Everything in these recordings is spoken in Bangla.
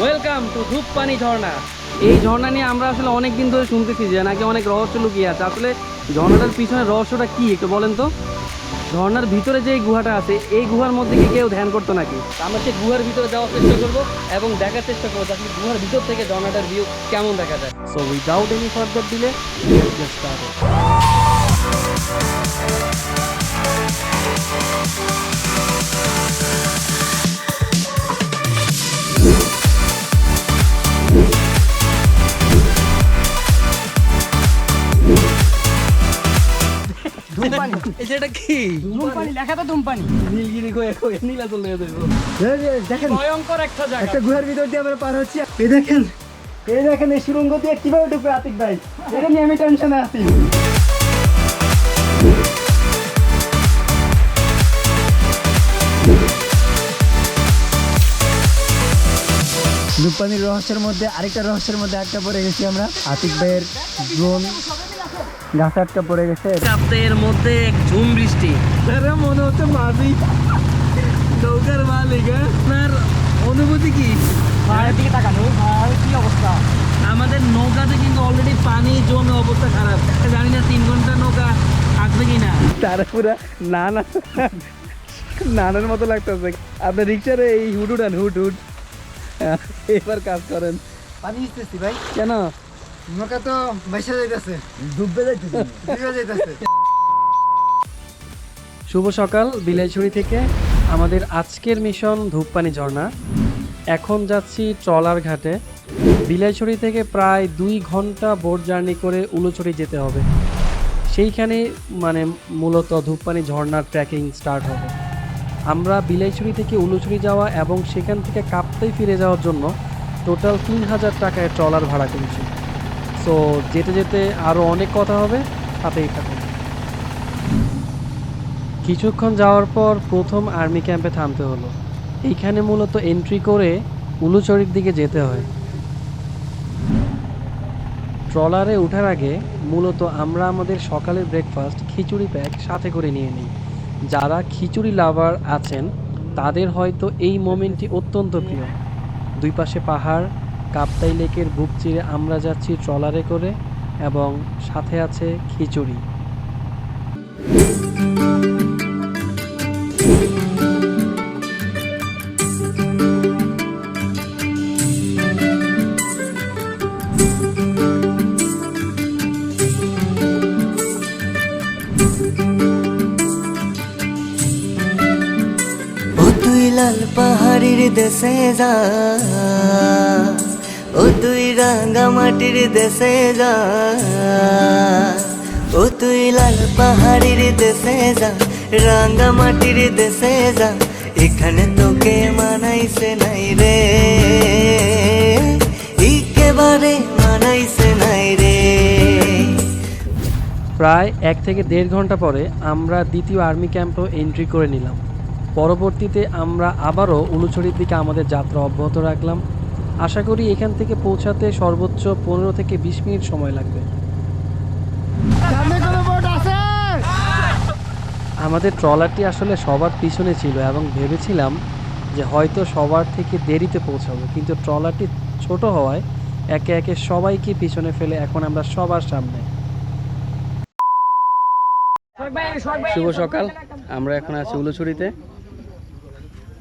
ওয়েলকাম টু ধূপ পানি ঝর্ণা। এই ঝর্ণা নিয়ে আমরা আসলে অনেক দিন ধরে শুনতেছি যে নাকি অনেক রহস্য লুকিয়ে আছে। আসলে ঝর্ণাটার পিছনে রহস্যটা কি, একটু বলেন তো? ঝর্ণার ভিতরে যে গুহাটা আছে, এই গুহার মধ্যে কি কেউ ধ্যান করতো নাকি? আমরা সেই গুহার ভিতরে যাওয়ার চেষ্টা করব এবং দেখার চেষ্টা করব আসলে গুহার ভিতর থেকে ঝর্ণাটার ভিউ কেমন দেখা যায়। সো উইদাউট এনি ফার্দার এটা কি? ধূমপানি লেখা তো ধূমপানি। নীলগিরি কয়ে কয়ে নীলা চলে দেখেন ভয়ঙ্কর একটা জায়গা। একটা গুহার ভিতর দিয়ে আমরা পার হচ্ছি। এই দেখেন এই দেখেন এই সুরঙ্গ দিয়ে কীভাবে ঢুকবে আতিক ভাই? এটা নিয়ে আমি টেনশনে আছি। ধূপপানির রহস্যের মধ্যে আরেকটা রহস্যের মধ্যে একটা পড়ে গেছি আমরা। আতিক ভাইয়ের ড্রোন গাছে আটকা পড়ে গেছে। সপ্তাহের মধ্যে এক ঝুম বৃষ্টি। মনে হচ্ছে মালিক নৌকার মালিক হ্যাঁ? আপনার অনুভূতি কি? পাহাড়ের দিকে তাকানো। পাহাড়ের কি অবস্থা? আমাদের নৌকাতে কিন্তু অলরেডি পানি জমে অবস্থা খারাপ। জানি না তিন ঘণ্টা নৌকা আসবে কি না তারা পুরা না না নানার মতো লাগতেছে। আপনার রিক্সার এই হুড উঠান হুড হুড এবার কাজ করেন। পানি ভাই। কেন? নৌকা তো বাইসা যাইতেছে। ডুববে যাইতেছে। ডুবে যাইতেছে। শুভ সকাল বিলাইছড়ি থেকে আমাদের আজকের মিশন ধূপপানি ঝর্ণা। এখন যাচ্ছি ট্রলার ঘাটে। বিলাইছড়ি থেকে প্রায় দুই ঘণ্টা বোট জার্নি করে উলোছড়ি যেতে হবে। সেইখানে মানে মূলত ধূপপানি ঝর্ণার ট্রেকিং স্টার্ট হবে। আমরা বিলাইছড়ি থেকে উলুছড়ি যাওয়া এবং সেখান থেকে কাপ্তাই ফিরে যাওয়ার জন্য টোটাল তিন হাজার টাকায় ট্রলার ভাড়া করেছি। সো যেতে যেতে আরও অনেক কথা হবে, সাথেই থাকুন। কিছুক্ষণ যাওয়ার পর প্রথম আর্মি ক্যাম্পে থামতে হলো। এইখানে মূলত এন্ট্রি করে উলুচড়ির দিকে যেতে হয়। ট্রলারে ওঠার আগে মূলত আমরা আমাদের সকালের ব্রেকফাস্ট, খিচুড়ি প্যাক সাথে করে নিয়ে নিই। যারা খিচুড়ি লাভার আছেন, তাদের হয়তো এই মোমেন্টটি অত্যন্ত প্রিয়। দুই পাশে পাহাড় কাপ্তাই লেকের বুক চিরে আমরা যাচ্ছি ট্রলারে করে এবং সাথে আছে খিচুড়ি। লাল পাহাড়ির দেশে যা। তুই রাঙ্গা মাটির দেশে যা। ও তুই লাল পাহাড়ির দেশে যা রাঙ্গা মাটির দেশে যা। এখানে তোকে মানাইছে নাই রে। একেবারে মানাইছে নাই রে। প্রায় এক থেকে দেড় ঘণ্টা পরে আমরা দ্বিতীয় আর্মি ক্যাম্পও এন্ট্রি করে নিলাম। পরবর্তীতে আমরা আবারও উলুছড়ির দিকে আমাদের যাত্রা অব্যাহত রাখলাম। আশা করি এখান থেকে পৌঁছাতে সর্বোচ্চ পনেরো থেকে বিশ মিনিট সময় লাগবে। আমাদের ট্রলারটি আসলে সবার পিছনে ছিল এবং ভেবেছিলাম যে হয়তো সবার থেকে দেরিতে পৌঁছাবো, কিন্তু ট্রলারটি ছোট হওয়ায় একে একে সবাইকে পিছনে ফেলে এখন আমরা সবার সামনে। শুভ সকাল, আমরা এখন আছি উলুছড়িতে।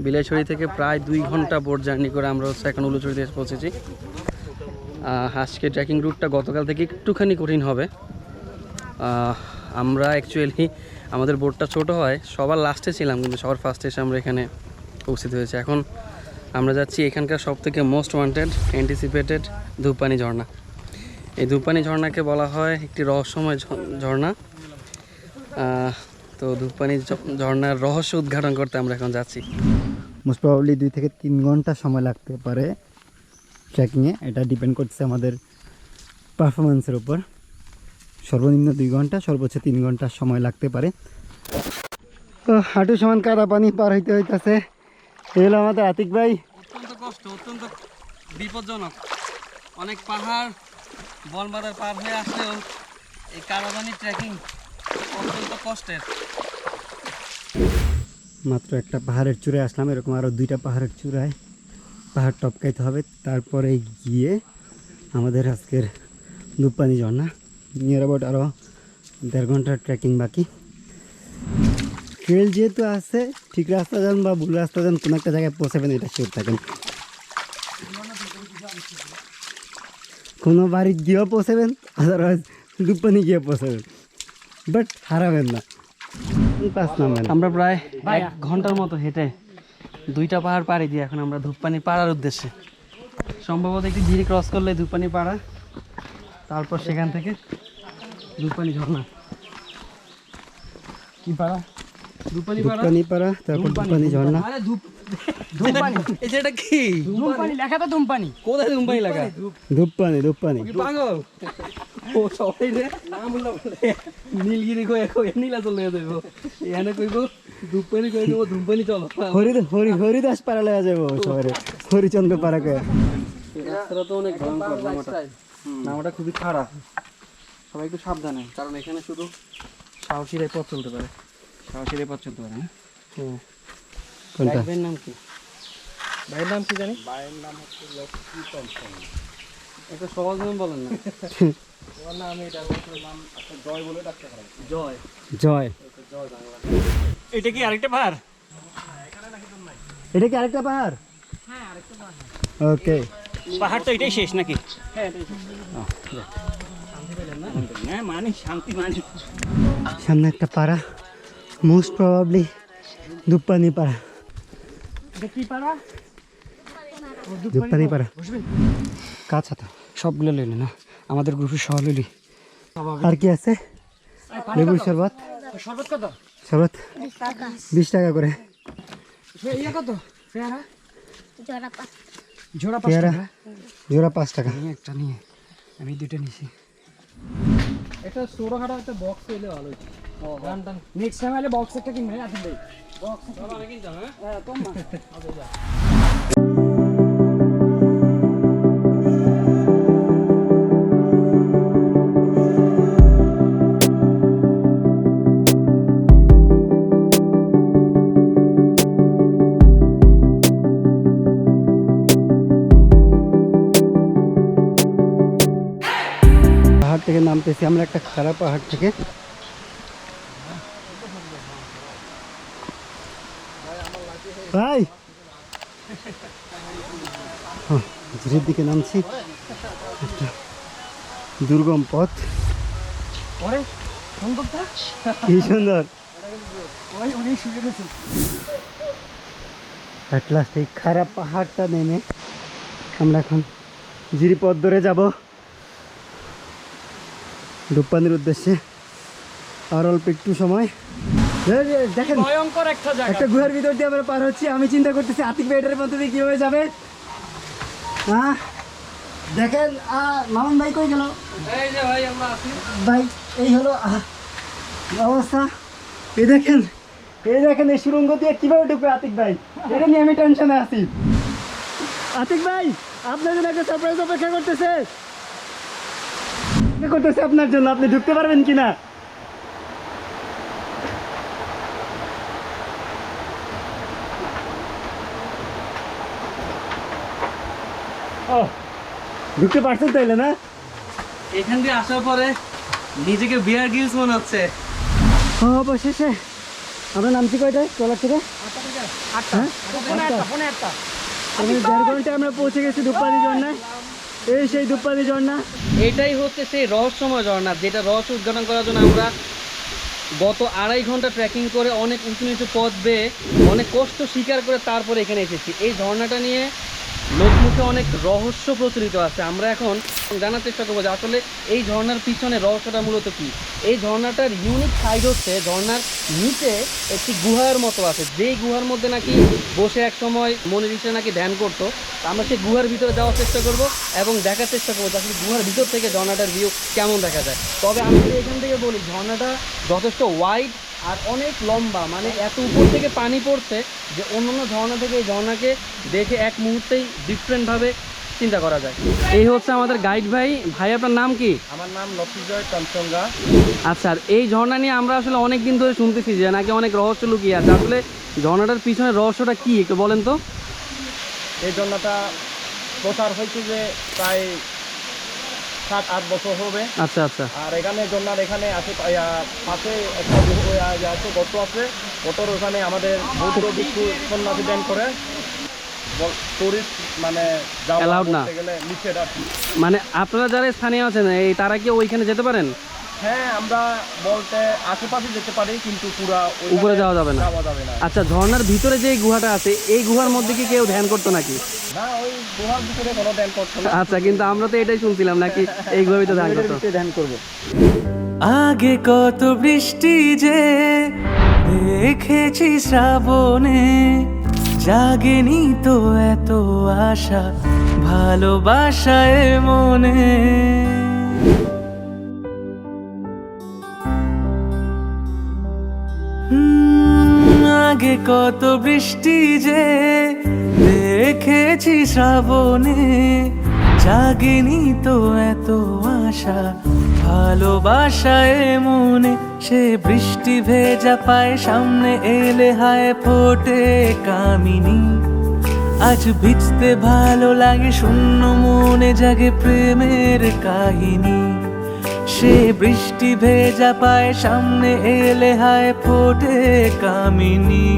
বিলাইছড়ি থেকে প্রায় দুই ঘণ্টা বোট জার্নি করে আমরা হচ্ছে এখন উলুছড়িতে এসে পৌঁছেছি। আজকে ট্রেকিং রুটটা গতকাল থেকে একটুখানি কঠিন হবে। আমরা অ্যাকচুয়ালি আমাদের বোটটা ছোট হয়, সবার লাস্টে ছিলাম কিন্তু সবার ফার্স্টে এসে আমরা এখানে উপস্থিত হয়েছি। এখন আমরা যাচ্ছি এখানকার সব থেকে মোস্ট ওয়ান্টেড অ্যান্টিসিপেটেড ধূপপানি ঝর্ণা। এই ধূপপানি ঝর্ণাকে বলা হয় একটি রহস্যময় ঝর্ণা। তো ধূপপানি ঝ- ঝর্ণার রহস্য উদ্ঘাটন করতে আমরা এখন যাচ্ছি। মোস্ট প্রবাবলি দুই থেকে তিন ঘণ্টা সময় লাগতে পারে ট্রেকিংয়ে এটা ডিপেন্ড করছে আমাদের পারফরমেন্সের উপর। সর্বনিম্ন দুই ঘণ্টা, সর্বোচ্চ তিন ঘণ্টা সময় লাগতে পারে। তো হাঁটু সমান কাদা পানি পার হইতে হইতেছে। এগুলো আমাদের আতিক ভাই। অত্যন্ত কষ্ট, অত্যন্ত বিপজ্জনক। অনেক পাহাড়, বনবাদার পার হয়ে আসলেও এই কারাবানি ট্রেকিং অত্যন্ত কষ্টের। মাত্র একটা পাহাড়ের চূড়ায় আসলাম, এরকম আরও দুইটা পাহাড়ের চূড়ায়। পাহাড় টপকাইতে হবে, তারপরে গিয়ে আমাদের আজকের দুপানি ঝর্ণা। নিয়ার অ্যাবাউট আরও দেড় ঘণ্টার ট্রেকিং বাকি। ট্রেল যেহেতু আছে, ঠিক রাস্তা যান বা ভুল রাস্তা যান, কোনো একটা জায়গায় পৌঁছাবেন, এটা শিওর থাকেন। কোনো বাড়ি গিয়েও পৌঁছাবেন আদারওয়াইজ দুপানি গিয়ে পৌঁছাবেন। বাট হারাবেন না। আমরা প্রায় এক ঘণ্টার মতো হেঁটে দুইটা পাহাড় পাড়ি দিয়ে এখন আমরা ধূপপানি পাড়ার উদ্দেশ্যে। সম্ভবত একটি ঝিরি ক্রস করলে ধূপপানি পাড়া তারপর সেখান থেকে ধূপপানি ঝর্ণা। কি পাড়া? ধূপপানি পাড়া? তারপর দুপানি ঝর্ণা। আরে ধূপ ধূপপানি এই যে কি? ধূপপানি লেখা তো ধূপপানি কোথায় ধূপপানি লেখা? দুপানি দুপানি কি পাগল? ও সবাই রে। নাম বলল নীলগিরি কই কই নীলা চলে যাইব এখানে কইব ধূপপানি কই দেবো ধূপপানি চলো। হরি হরি হরিদাস পাড়া লেগে যাব শহরে। হরিচন্দ্র পাড়াকে। রাস্তাটা তো অনেক ভয়ঙ্কর নামাটা। নামাটা খুবই খারাপ। সবাই একটু সাবধানে। কারণ এখানে শুধু সাহসীরাই পথ চলতে পারে। সাহসীরাই পথ চলতে পারে না কোনটা? ভাইয়ের নাম কি? ভাইয়ের নাম কি জানি? ভাইয়ের নাম হচ্ছে একটা সহজ নাম বলেন না। জয় জয়। এটা কি আরেকটা পাহাড়? এটা কি আরেকটা পাহাড়? ওকে। পাহাড় তো এটাই শেষ নাকি? হ্যাঁ মানে শান্তি মানে। সামনে একটা পাড়া মোস্ট প্রবাবলি দুপানি পাড়া। কি পাড়া? দুপানি পাড়া। কাছা তো। সবগুলো লইলি না আমাদের গ্রুপের সহ লইলি আর কি আছে? লেবুর শরবত। শরবত কত? শরবত? বিশ টাকা করে। ইয়ে কত? পেয়ারা? জোড়া পাঁচ জোড়া পেয়ারা? জোড়া পাঁচ টাকা। একটা নিয়ে। আমি দুইটা নিছি। একটা ছোটখাটো একটা বক্স পেলে ভালো নেক্সট টাইম আলে বক্স একটা কিনবে ভাই বক্স আমি কিনতাম হ্যাঁ নামতেছি আমরা একটা খারাপ পাহাড় থেকে ভাই। হ্যাঁ, ধীরের দিকে নামছি। একটা দুর্গম পথ। কি সুন্দর। অ্যাট লাস্ট এই খারাপ পাহাড়টা নেমে আমরা এখন জিরিপথ ধরে যাব। ডুপ্পানির উদ্দেশ্যে। আর অল্প একটু সময়। দেখেন ভয়ঙ্কর একটা জায়গা। একটা গুহার ভিতর দিয়ে আমরা পার হচ্ছি। আমি চিন্তা করতেছি আতিক বেডের মধ্যে দিয়ে কীভাবে যাবে? হ্যাঁ দেখেন মামুন ভাই কই গেল? এই যে ভাই আমরা আছি। ভাই এই হলো অবস্থা। এই দেখেন এই দেখেন এই সুরঙ্গ দিয়ে কীভাবে ঢুকবে আতিক ভাই? এটা নিয়ে আমি টেনশনে আছি। আতিক ভাই আপনার জন্য একটা সারপ্রাইজ অপেক্ষা করতেছে। অপেক্ষা করতেছে আপনার জন্য আপনি ঢুকতে পারবেন কিনা? ও ঢুকতে পারছেন তাইলে না? এখান দিয়ে আসার পরে নিজেকে বিয়ার গিলস মনে হচ্ছে। অবশেষে। আমরা নামছি কয়টায় ট্রলার থেকে? হ্যাঁ? আটটা। তাহলে দেড় ঘন্টায় আমরা পৌঁছে গেছি দুপানি ঝর্ণায় এই সেই দুপানি ঝর্ণা। এটাই হচ্ছে সেই রহস্যময় ঝর্ণা, যেটা রহস্য উদ্ঘাটন করার জন্য আমরা গত আড়াই ঘণ্টা ট্রেকিং করে অনেক উঁচু নিচু পথ বেয়ে অনেক কষ্ট স্বীকার করে তারপরে এখানে এসেছি। এই ঝর্ণাটা নিয়ে লোকমুখে অনেক রহস্য প্রচলিত আছে। আমরা এখন জানার চেষ্টা করব যে আসলে এই ঝর্ণার পিছনে রহস্যটা মূলত কি? এই ঝর্ণাটার ইউনিক সাইড হচ্ছে ঝর্ণার নিচে একটি গুহার মতো আছে। যেই গুহার মধ্যে নাকি বসে এক সময় মনে দিচ্ছে নাকি ধ্যান করতো, আমরা সেই গুহার ভিতরে যাওয়ার চেষ্টা করব এবং দেখার চেষ্টা করব আসলে গুহার ভিতর থেকে ঝর্ণাটার ভিউ কেমন দেখা যায়। তবে আমি যদি এখান থেকে বলি, ঝর্ণাটা যথেষ্ট ওয়াইড আর অনেক লম্বা মানে এত উপর থেকে পানি পড়ছে যে অন্যান্য ঝর্ণা থেকে এই ঝর্ণাকে দেখে এক মুহূর্তেই ডিফারেন্টভাবে চিন্তা করা যায়। এই হচ্ছে আমাদের গাইড ভাই। ভাই আপনার নাম কি? আমার নাম লক্ষ্মীজয় কাঞ্চঙ্গা আচ্ছা আর এই ঝর্ণা নিয়ে আমরা আসলে অনেক দিন ধরে শুনতেছি যে নাকি অনেক রহস্য লুকিয়ে আছে। আসলে ঝর্ণাটার পিছনে রহস্যটা কি একটু বলেন তো। এই ঝর্ণাটা প্রচার হয়েছে যে প্রায় সাত আট বছর হবে। আচ্ছা আচ্ছা। আর এখানে জন্নার এখানে আছে পাশে একটা ইয়া আছে গতর ওখানে আমাদের বৌদ্ধ ভিক্ষু সন্ন্যাসী ব্যান করে। টুরিস্ট মানে। মানে আপনারা যারা স্থানীয় আছেন এই তারা কি ওইখানে যেতে পারেন? হ্যাঁ আমরা বলতে আশেপাশে যেতে পারি কিন্তু পুরা উপরে যাওয়া যাবে না। যাওয়া যাবে না। আচ্ছা ঝর্ণার ভিতরে যে গুহাটা আছে এই গুহার মধ্যে কি কেউ ধ্যান করতো নাকি? না ওই গুহার ভিতরে কোনো ধ্যান করছে না। আচ্ছা কিন্তু আমরা তো এটাই শুনছিলাম নাকি এই গুহার ভিতরে ধ্যান করতো? ধ্যান করব। আগে কত বৃষ্টি যে দেখেছি শ্রাবণে জাগেনি তো এত আশা ভালোবাসায় মনে। আগে কত বৃষ্টি যে দেখেছি শ্রাবণে। জাগেনি তো এত আশা ভালোবাসায় মনে সে বৃষ্টি ভেজা পায় সামনে এলে হায় ফোটে কামিনী। আজ ভিজতে ভালো লাগে, শূন্য মনে জাগে প্রেমের কাহিনী। সে বৃষ্টি ভেজা পায়, সামনে এলে হায় ফোটে কামিনী।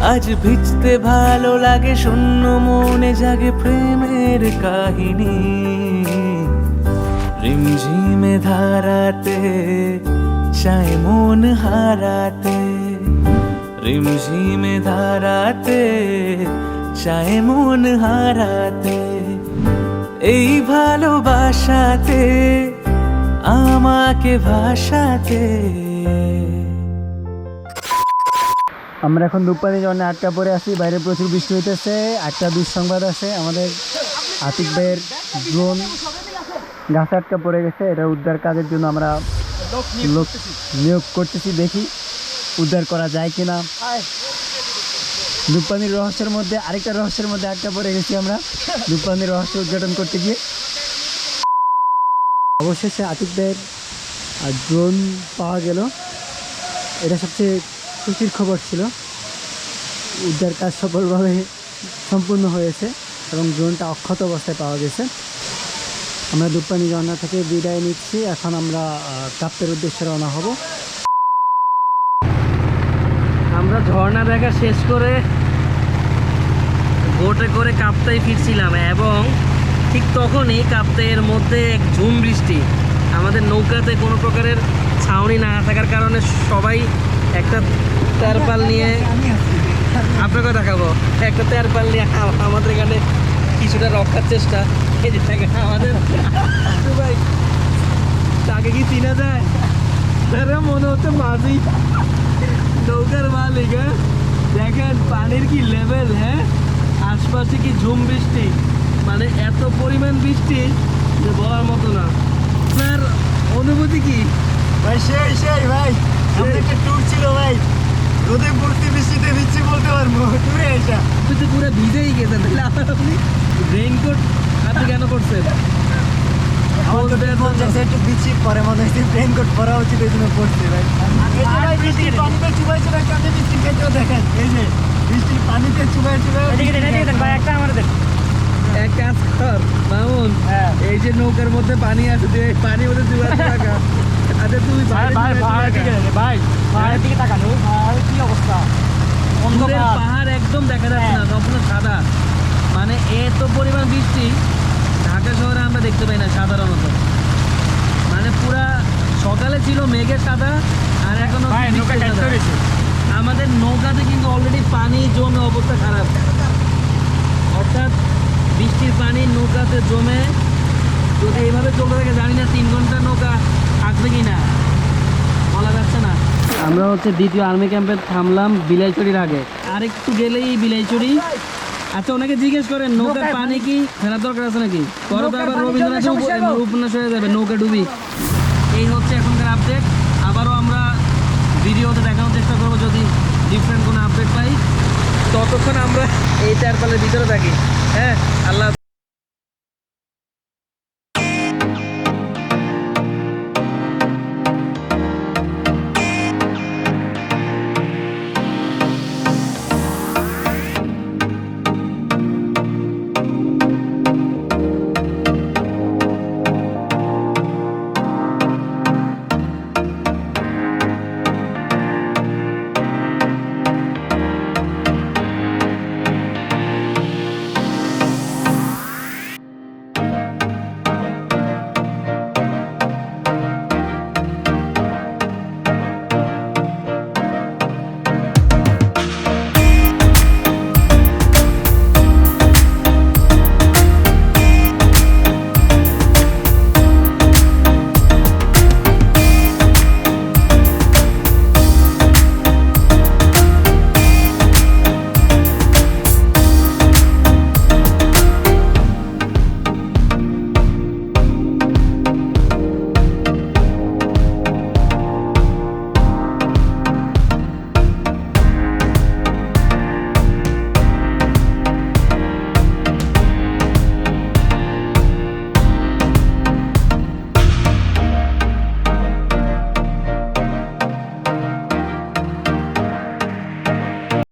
আজ ভিজতে ভালো লাগে, শূন্য মনে জাগে প্রেমের কাহিনী। রিমঝিমে ধারাতে চায় মন হারাতে। রিমঝিমে ধারাতে চায় মন হারাতে। এই ভালোবাসাতে আমাকে ভাষাতে। আমরা এখন দুপানি জন্য আটকা পড়ে আছি, বাইরে প্রচুর বৃষ্টি হইতেছে একটা দুঃসংবাদ আছে, আমাদের আতিক ভাইয়ের ড্রোন গাছে আটকা পড়ে গেছে, এটা উদ্ধার কাজের জন্য আমরা লোক নিয়োগ করতেছি, দেখি উদ্ধার করা যায় কিনা। দুপানির রহস্যের মধ্যে, আরেকটা রহস্যের মধ্যে আটকা পড়ে গেছি আমরা, দুপানির রহস্য উদ্ঘাটন করতে গিয়ে। অবশেষে আতিক ভাইয়ের ড্রোন পাওয়া গেল। এটা সবচেয়ে খুশির খবর ছিল। উদ্ধার কাজ সফলভাবে সম্পূর্ণ হয়েছে এবং ড্রোনটা অক্ষত অবস্থায় পাওয়া গেছে। আমরা দুপানি ঝর্ণা থেকে বিদায় নিচ্ছি। এখন আমরা আহ, কাপ্তের উদ্দেশ্যে রওনা হব। আমরা ঝর্ণা দেখা শেষ করে বোটে করে কাপ্তাই ফিরছিলাম এবং ঠিক তখনই কাপ্তাইয়ের মধ্যে এক ঝুম বৃষ্টি। আমাদের নৌকাতে কোনো প্রকারের ছাউনি না থাকার কারণে সবাই একটা তেরপাল নিয়ে আপনাকে দেখাবো। একটা তেরপাল নিয়ে আমাদের এখানে কিছুটা রক্ষার চেষ্টা। আমাদের ভাই, তাকে কি চিনা যায়? তারা মনে হচ্ছে মাঝি। নৌকার মালিক হ্যাঁ? দেখেন পানির কি লেভেল হ্যাঁ? আশপাশে কি ঝুম বৃষ্টি। মানে এত পরিমাণ বৃষ্টি যে বলার মতো না। আপনার অনুভূতি কি? ভাই সেই সেই ভাই আমাদের একটা ট্যুর ছিল ভাই। রোদে পড়তে বৃষ্টিতে বলতে পারব ট্যুরে এটা তো পুরো ভিজেই গেছেন। তাহলে আবার আপনি রেইনকোট কেন করছেন? একটু পরে মনে হচ্ছে রেইনকোট পরা উচিত এই জন্য পড়ছি ভাই। এই যে ভাই বৃষ্টির পানিতে চুবাই চুবাই কাঁধে বৃষ্টি খেতেও দেখেন এই যে বৃষ্টির পানিতে চুবাই চুবাই ভাই একটা আমার এক কাজ কর মামুন হ্যাঁ। এই যে নৌকার মধ্যে পানি আছে তুই পানির মধ্যে দুবার টাকা আচ্ছা তুই বাইরে দুবার টাকা। ভাই পাহাড়ের দিকে তাকানো পাহাড়ের কি অবস্থা? দূরের পাহাড় একদম দেখা যাচ্ছে না সম্পূর্ণ সাদা। মানে এত পরিমাণ বৃষ্টি ঢাকা শহরে আমরা দেখতে পাই না সাধারণত। মানে পুরা সকালে ছিল মেঘের সাদা আর এখনও আমাদের নৌকাতে কিন্তু অলরেডি পানি জমে অবস্থা খারাপ। অর্থাৎ বৃষ্টির পানি নৌকাতে জমে। যদি এইভাবে চলতে থাকে জানি না তিন ঘণ্টা নৌকা থাকবে কি না। বলা যাচ্ছে না। আমরা হচ্ছে দ্বিতীয় আর্মি ক্যাম্পে থামলাম বিলাইচুরির আগে। আর একটু গেলেই বিলাইচুরি। আচ্ছা ওনাকে জিজ্ঞেস করেন নৌকার পানি কি? ফেরার দরকার আছে নাকি? পরে তো আবার রবীন্দ্রনাথ উপন্যাস হয়ে যাবে নৌকা ডুবি। এই হচ্ছে এখনকার আপডেট আবারও আমরা ভিডিওতে দেখানোর চেষ্টা করব যদি ডিফারেন্ট ততক্ষণ আমরা এই চারপালের ভিতরে থাকি। হ্যাঁ আল্লাহ